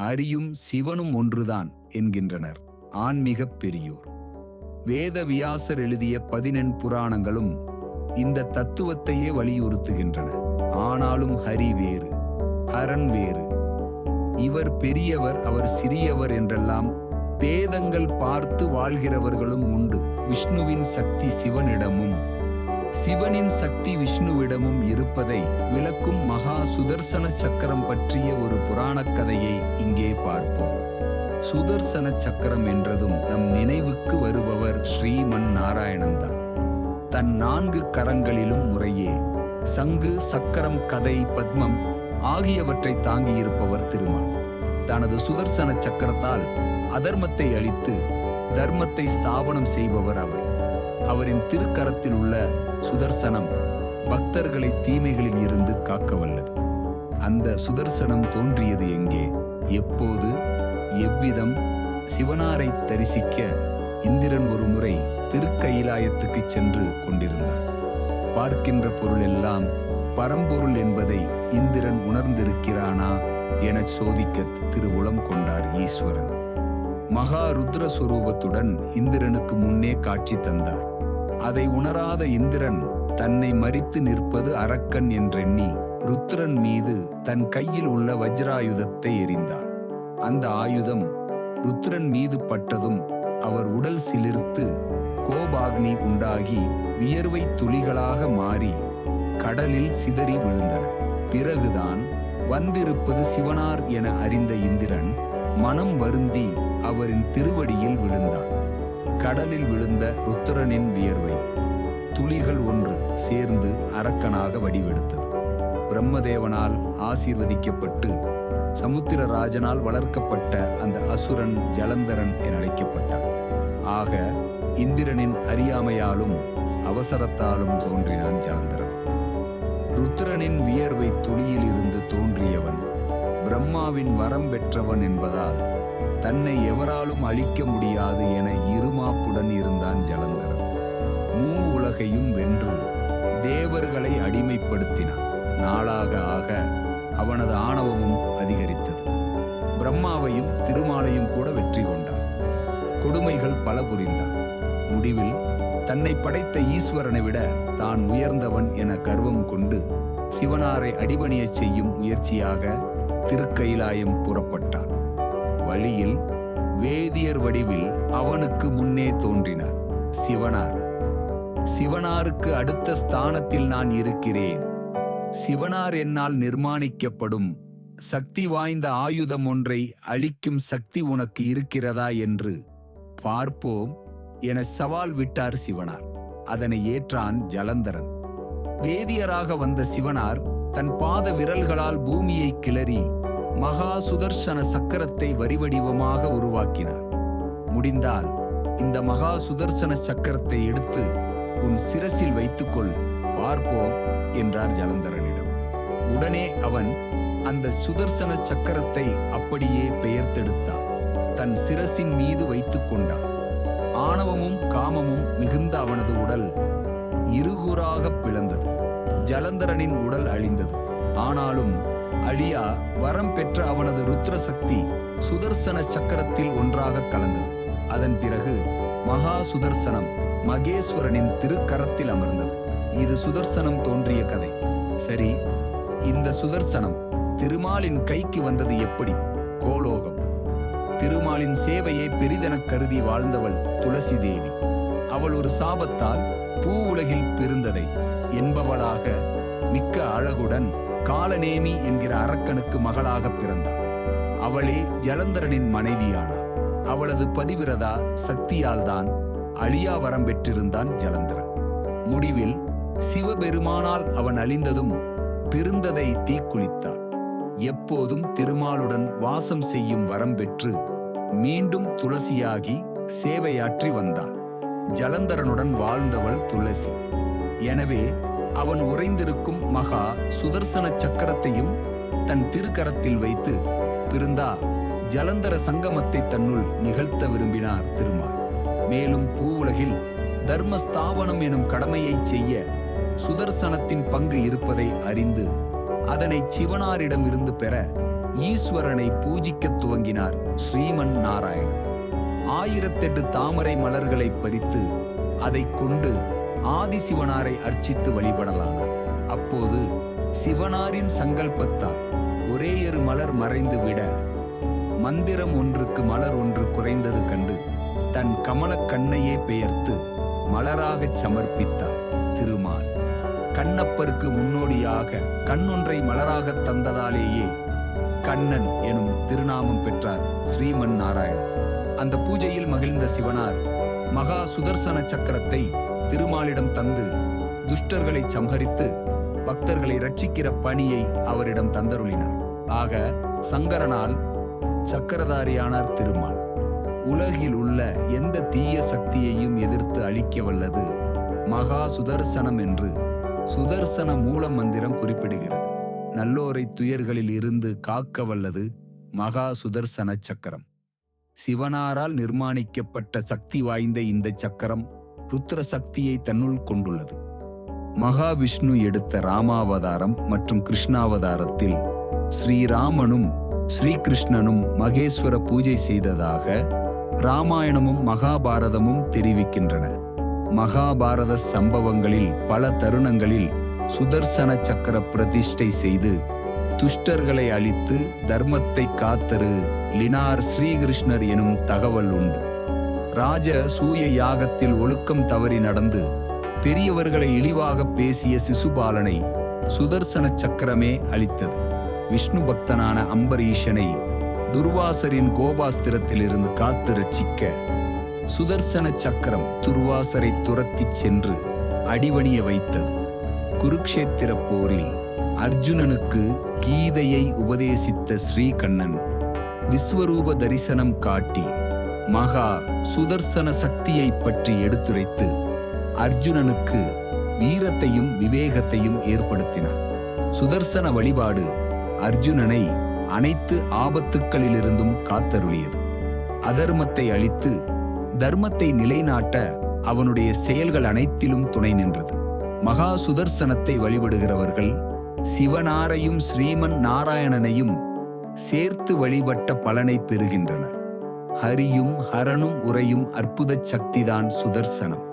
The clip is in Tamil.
அரியும் சிவனும் ஒன்றுதான் என்கின்றனர். ஆன்மீக பெரியோர். வேதவியாசர் எழுதிய பதினெண் புராணங்களும் இந்த தத்துவத்தையே வலியுறுத்துகின்றன. ஆனாலும் ஹரி வேறு ஹரன் வேறு. இவர் பெரியவர் அவர் சிறியவர் என்றெல்லாம் பேதங்கள் பார்த்து வாழ்கிறவர்களும் உண்டு. விஷ்ணுவின் சக்தி சிவனிடமும். சிவனின் சக்தி விஷ்ணுவிடமும் இருப்பதை விளக்கும் மகா சுதர்சன சக்கரம் பற்றிய ஒரு புராணக் கதையை இங்கே பார்ப்போம். சுதர்சன சக்கரம் என்றதும் நம் நினைவுக்கு வருபவர் ஸ்ரீமன் நாராயணன்தான் தன். நான்கு கரங்களிலும் முறையே சங்கு சக்கரம் கதை பத்மம் ஆகியவற்றை தாங்கியிருப்பவர் திருமால் தனது சுதர்சன சக்கரத்தால் அதர்மத்தை அழித்து தர்மத்தை ஸ்தாபனம் செய்பவர் அவர். அவரின் திருக்கரத்தில் உள்ள சுதர்சனம் பக்தர்களை தீமைகளில் இருந்து காக்க வல்லது. அந்த சுதர்சனம் தோன்றியது எங்கே? எப்போது? எவ்விதம்? சிவனாரை தரிசிக்க இந்திரன் ஒரு முறை திருக்கயிலாயத்துக்கு சென்று கொண்டிருந்தான். பார்க்கின்ற பொருள் எல்லாம் பரம்பொருள் என்பதை இந்திரன் உணர்ந்திருக்கிறானா எனச் சோதிக்க திருவுளம் கொண்டார் ஈஸ்வரன். மகா ருத்ரஸ்வரூபத்துடன் இந்திரனுக்கு முன்னே காட்சி தந்தார். அதை உணராத இந்திரன் தன்னை மறித்து நிற்பது அரக்கன் என்றெண்ணி ருத்ரன் மீது தன் கையில் உள்ள வஜ்ராயுதத்தை எறிந்தார் அந்த ஆயுதம் ருத்ரன் மீது பட்டதும் அவர் உடல் சிலிர்த்து கோபாக்னி உண்டாகி வியர்வை துளிகளாக மாறி கடலில் சிதறி விழுந்தன. பிறகுதான் வந்திருப்பது சிவனார் என அறிந்த இந்திரன் மனம் வருந்தி அவரின் திருவடியில் விழுந்தார் கடலில் விழுந்த ருத்திரனின் வியர்வை துளிகள் ஒன்று சேர்ந்து அரக்கனாக வடிவெடுத்தது. பிரம்மதேவனால் ஆசீர்வதிக்கப்பட்டு சமுத்திரராஜனால் வளர்க்கப்பட்ட அந்த அசுரன் ஜலந்தரன் என அழைக்கப்பட்டான். ஆக இந்திரனின் அறியாமையாலும் அவசரத்தாலும் தோன்றினான் ஜலந்தரன். ருத்ரனின் வியர்வை துளியில் இருந்து தோன்றியவன் பிரம்மாவின் வரம் பெற்றவன் என்பதால் தன்னை எவராலும் அழிக்க முடியாது என இருமாப்புடன் இருந்தான் ஜலந்தரன். மூ உலகையும் வென்று தேவர்களை அடிமைப்படுத்தினான். நாளாக ஆக அவனது ஆணவமும் அதிகரித்தது. பிரம்மாவையும் திருமாலையும் கூட வெற்றி கொண்டான். கொடுமைகள் பல புரிந்தான். முடிவில் தன்னை படைத்த ஈஸ்வரனை விட தான் உயர்ந்தவன் என கர்வம் கொண்டு சிவனாரை அடிபணியச் செய்யும் முயற்சியாக திருக்கயிலாயம் புறப்பட்டான். வழியில் வேதியர் வடிவில் அவனுக்கு முன்னே தோன்றினார். சிவனார். சிவனாருக்கு அடுத்த ஸ்தானத்தில் நான் இருக்கிறேன். சிவனார் என்னால் நிர்மாணிக்கப்படும் சக்தி வாய்ந்த ஆயுதம் ஒன்றை அழிக்கும் சக்தி உனக்கு இருக்கிறதா என்று பார்ப்போம் என சவால் விட்டார் சிவனார். அதனை ஏற்றான் ஜலந்தரன். வேதியராக வந்த சிவனார் தன் பாத விரல்களால் பூமியை கிளறி மகா சுதர்சன சக்கரத்தை வரிவடிவமாக உருவாக்கினார். முடிந்தால் இந்த மகா சுதர்சன சக்கரத்தை எடுத்து உன் சிரசில் வைத்துக்கொள் பார்ப்போம் என்றார் ஜலந்தரனிடம். உடனே அவன் அந்த சுதர்சன சக்கரத்தை அப்படியே பெயர்த்தெடுத்தான். தன் சிரசின் மீது வைத்துக் கொண்டான். ஆணவமும் காமமும் மிகுந்த அவனது உடல் இருகுறாகப் பிளந்தது. ஜலந்தரனின் உடல் அழிந்தது. ஆனாலும் அழியா வரம் பெற்ற அவனது ருத்ர சக்தி சுதர்சன சக்கரத்தில் ஒன்றாக கலந்தது. அதன் பிறகு மகா சுதர்சனம் மகேஸ்வரனின் திருக்கரத்தில் அமர்ந்தது. இது சுதர்சனம் தோன்றிய கதை. சரி இந்த சுதர்சனம் திருமாலின் கைக்கு வந்தது எப்படி? கோலோகம். திருமாலின் சேவையை பெரிதெனக் கருதி வாழ்ந்தவள் துளசி தேவி அவள் ஒரு சாபத்தால் பூ உலகில் பெருந்ததை என்பவளாக மிக்க அழகுடன் காலநேமி என்கிற அரக்கனுக்கு மகளாக பிறந்தாள். அவளே ஜலந்தரனின் மனைவியானாள் அவளது பதிவிரதா சக்தியால் தான் அழியா வரம் பெற்றிருந்தான் ஜலந்தரன். முடிவில் சிவபெருமானால் அவன் அழிந்ததும் பெருந்ததை தீக்குளித்தான் எப்போதும் திருமாலுடன் வாசம் செய்யும் வரம் பெற்று மீண்டும் துளசியாகி சேவையாற்றி வந்தாள் ஜலந்தரனுடன் வாழ்ந்தவள் துளசி. எனவே அவன் உறைந்திருக்கும் மகா சுதர்சன சக்கரத்தையும் தன் திருக்கரத்தில் வைத்து பிருந்தா ஜலந்தர சங்கமத்தை தன்னுள் நிகழ்த்த விரும்பினார் திருமால். மேலும் பூவுலகில் தர்மஸ்தாபனம் எனும் கடமையை செய்ய சுதர்சனத்தின் பங்கு இருப்பதை அறிந்து அதனை சிவனாரிடமிருந்து பெற ஈஸ்வரனை பூஜிக்கத் துவங்கினார் ஸ்ரீமன் நாராயணன். ஆயிரத்தெட்டு தாமரை மலர்களை பறித்து அதைக் கொண்டு ஆதிசிவனாரை அர்ச்சித்து வழிபடலானார் அப்போது சிவனாரின் சங்கல்பத்தால் ஒரேயொரு மலர் மறைந்து விட மந்திரம் ஒன்றுக்கு மலர் ஒன்று குறைந்தது கண்டு தன் கமலக் கண்ணையே பெயர்த்து மலராகச் சமர்ப்பித்தார் திருமால். கண்ணப்பருக்கு முன்னோடியாக கண்ணொன்றை மலராகத் தந்ததாலேயே கண்ணன் எனும் திருநாமம் பெற்றார் ஸ்ரீமன் நாராயணன். அந்த பூஜையில் மகிழ்ந்த சிவனார் மகா சுதர்சன சக்கரத்தை திருமாலிடம் தந்து துஷ்டர்களை சம்ஹரித்து பக்தர்களை ரட்சிக்கிற பணியை அவரிடம் தந்தருளினார். ஆக சங்கரனால் சக்கரதாரியானார் திருமால். உலகில் உள்ள எந்த தீய சக்தியையும் எதிர்த்து அழிக்க வல்லது மகா சுதர்சனம் என்று சுதர்சன மூல மந்திரம் குறிப்பிடுகிறது. நல்லோரை துயர்களில் இருந்து காக்க வல்லது மகா சுதர்சன சக்கரம். சிவனாரால் நிர்மாணிக்கப்பட்ட சக்தி வாய்ந்த இந்த சக்கரம் ருத்ர சக்தியை தன்னுள் கொண்டுள்ளது. மகாவிஷ்ணு எடுத்த ராமாவதாரம் மற்றும் கிருஷ்ணாவதாரத்தில் ஸ்ரீராமனும் ஸ்ரீகிருஷ்ணனும் மகேஸ்வர பூஜை செய்ததாக ராமாயணமும் மகாபாரதமும் தெரிவிக்கின்றன. மகாபாரத சம்பவங்களில் பல தருணங்களில் சுதர்சன சக்கர பிரதிஷ்டை செய்து துஷ்டர்களை அழித்து தர்மத்தை காத்தரு லினார் ஸ்ரீகிருஷ்ணர் எனும் தகவல் உண்டு. ராஜ சூய யாகத்தில் ஒழுக்கம் தவறி நடந்து பெரியவர்களை இழிவாக பேசிய சிசுபாலனை சுதர்சன சக்கரமே அளித்தது விஷ்ணு பக்தனான அம்பரீஷனை துர்வாசரின் கோபாஸ்திரத்திலிருந்து காத்து ரட்சிக்க சுதர்சன சக்கரம் துர்வாசரை துரத்திச் சென்று அடிவணிய வைத்தது. குருக்ஷேத்திர போரில் அர்ஜுனனுக்கு கீதையை உபதேசித்த ஸ்ரீகண்ணன் விஸ்வரூப தரிசனம் காட்டி மகா சுதர்சன சக்தியைப் பற்றி எடுத்துரைத்து அர்ஜுனனுக்கு வீரத்தையும் விவேகத்தையும் ஏற்படுத்தினார். சுதர்சன வழிபாடு அர்ஜுனனை அனைத்து ஆபத்துக்களிலிருந்தும் காத்தருளியது. அதர்மத்தை அழித்து தர்மத்தை நிலைநாட்ட அவனுடைய செயல்கள் அனைத்திலும் துணை நின்றது. மகா சுதர்சனத்தை வழிபடுகிறவர்கள் சிவனாரையும் ஸ்ரீமன் நாராயணனையும் சேர்த்து வழிபட்ட பலனை பெறுகின்றனர். ஹரியும் ஹரனும் உரையும் அற்புத சக்திதான் சுதர்சனம்.